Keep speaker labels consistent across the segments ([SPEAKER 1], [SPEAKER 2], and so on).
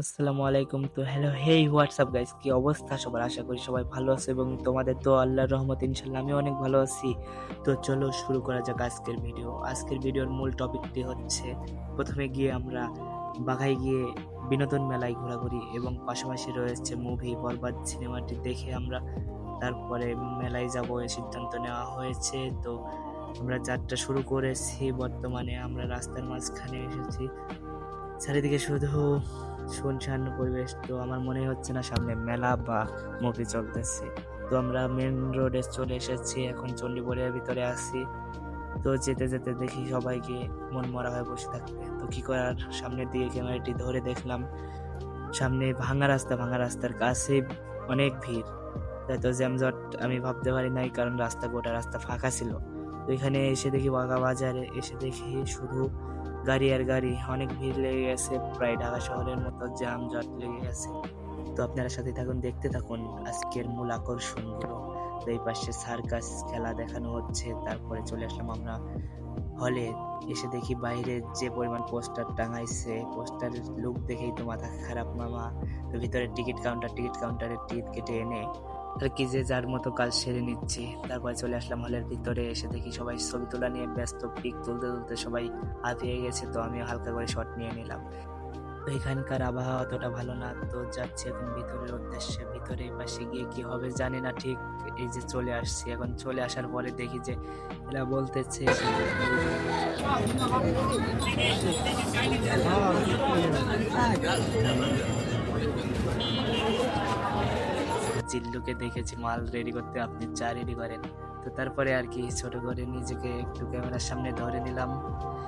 [SPEAKER 1] আসসালামু আলাইকুম। তো হ্যালো হেই হোয়াটসঅ্যাপ গাইস কি অবস্থা? সবার আশা করি সবাই ভালো আছে এবং তোমাদের তো আল্লাহর রহমত ইনশাল্লাহ আমি অনেক ভালো আছি। তো চলো শুরু করা যাক আজকের ভিডিও আজকের ভিডিওর মূল টপিকটি হচ্ছে, প্রথমে গিয়ে আমরা বাঘায় গিয়ে বিনোদন মেলায় ঘোরাঘুরি এবং পাশাপাশি রয়েছে মুভি বরবাদ সিনেমাটি দেখে আমরা তারপরে মেলায় যাব এই সিদ্ধান্ত নেওয়া হয়েছে। তো আমরা যাত্রা শুরু করেছি, বর্তমানে আমরা রাস্তার মাঝখানে এসেছি। চারিদিকে শুধু শুনশান পরিবেশ, তো আমার মনে হচ্ছে না সামনে মেলা বা মুভি চলতেছে। তো আমরা মেন রোডে চলে এসেছি, এখন চণ্ডীপুরের ভিতরে আছি। তো যেতে যেতে দেখি সবাইকে মন মরা হয়ে বসে থাকবে। তো কি করার? সামনের দিকে ক্যামেরাটি ধরে দেখলাম। সামনে ভাঙা রাস্তা, ভাঙা রাস্তার কাছে অনেক ভিড়। তাই তো জ্যামজট আমি ভাবতে পারি নাই, কারণ রাস্তা গোটা রাস্তা ফাঁকা ছিল। তো এখানে এসে দেখি বাঘা বাজারে, এসে দেখি শুধু গাড়ি আর গাড়ি অনেক ভিড় লেগে গেছে, প্রায় ঢাকা শহরের মতো জ্যাম জট লেগে গেছে। তো আপনারা সাথে থাকুন, দেখতে থাকুন আজকের মূল আকর্ষণগুলো। তো এই পাশে সার্কাস খেলা দেখানো হচ্ছে, তারপরে চলে আসলাম আমরা হলে। এসে দেখি বাইরে যে পরিমাণ পোস্টার টাঙাইছে পোস্টারের লুক দেখেই তো মাথা খারাপ মামা। তো ভিতরে টিকিট কাউন্টার, টিকিট কাউন্টারের টিকিট কেটে এনে আর কি যে যার মতো কাজ সেরে নিচ্ছি। তারপরে চলে আসলাম হলের ভিতরে, এসে দেখি সবাই ছবি তোলা নিয়ে ব্যস্ত, পিক তুলতে তুলতে সবাই হাতিয়ে গেছে, তো আমিও হালকা করে শট নিয়ে নিলাম। তো এখানকার আবহাওয়া অতটা ভালো না, তো যাচ্ছি এখন ভিতরের উদ্দেশ্যে। ভিতরে পাশে গিয়ে কি হবে জানি না ঠিক, এই যে চলে আসছি। এখন চলে আসার পরে দেখি যে এরা বলতেছে জিল্লুকে দেখেছি, মাল রেডি করতে আপনি চা রেডি করেন। তো তারপরে আর কি, ছোট করে নিজেকে একটু ক্যামেরার সামনে ধরে নিলাম।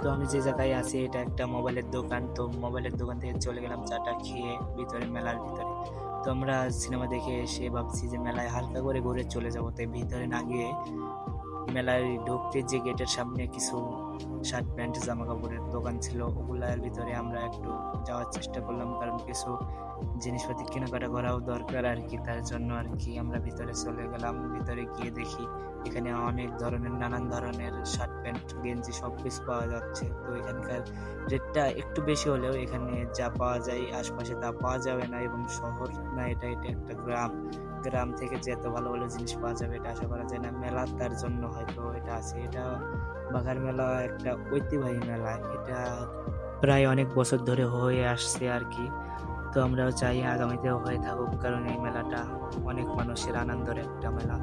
[SPEAKER 1] তো আমি যে জায়গায় আছি, এটা একটা মোবাইলের দোকান। তো মোবাইলের দোকান থেকে চলে গেলাম চাটা খেয়ে ভিতরে, মেলার ভিতরে। তো আমরা সিনেমা দেখে এসে ভাবছি যে মেলায় হালকা করে ঘুরে চলে যাব। তাই ভিতরে না গিয়ে মেলায় ঢুকতে যে গেটের সামনে কিছু শার্ট প্যান্ট জামা কাপড়ের দোকান ছিল। ওগুলার ভিতরে আমরা একটু যাওয়ার চেষ্টা করলাম, কারণ কিছু জিনিসপাতি কেনাকাটা করাও দরকার আর কি। তার জন্য আর কি আমরা ভিতরে চলে গেলাম। ভিতরে গিয়ে দেখি এখানে অনেক ধরনের, নানান ধরনের শার্ট প্যান্ট, গেঞ্জি সব কিছু পাওয়া যাচ্ছে। তো এখানকার রেটটা একটু বেশি হলেও এখানে যা পাওয়া যায়, আশপাশে তা পাওয়া যাবে না এবং শহর না, এটা এটা একটা গ্রাম। গ্রাম থেকে যে এত ভালো ভালো জিনিস পাওয়া যাবে, এটা আশা করা যায় না। মেলা তার জন্য হয়তো এটা আছে। এটা বাঘার মেলা একটা ঐতিহ্যবাহী মেলা। এটা প্রায় অনেক বছর ধরে হয়ে আসছে আর কি তো আমরাও চাই আগামীতেও হয়ে থাকুক, কারণ এই মেলাটা অনেক মানুষের আনন্দের একটা মেলা।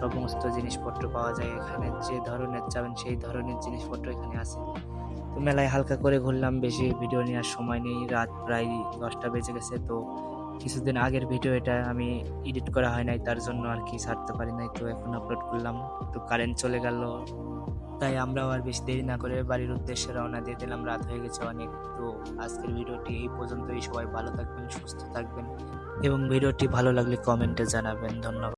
[SPEAKER 1] সমস্ত জিনিসপত্র পাওয়া যায় এখানে, যে ধরনের চাবেন সেই ধরনের জিনিসপত্র এখানে আছে। তো মেলায় হালকা করে ঘুরলাম, বেশি ভিডিও নেওয়ার সময় নেই, রাত প্রায় দশটা বেজে গেছে। তো কিছুদিন আগের ভিডিও এটা আমি এডিট করা হয় নাই, তার জন্য আর কি ছাড়তে পারি নাই। তো এখন আপলোড করলাম। তো কারেন্ট চলে গেল তাই আমরাও আর বেশি দেরি না করে বাড়ির উদ্দেশ্যে রওনা দিয়ে দিলাম। রাত হয়ে গেছে অনেক, তো আজকের ভিডিওটি এই পর্যন্তই। সবাই ভালো থাকবেন, সুস্থ থাকবেন এবং ভিডিওটি ভালো লাগলে কমেন্টে জানাবেন। ধন্যবাদ।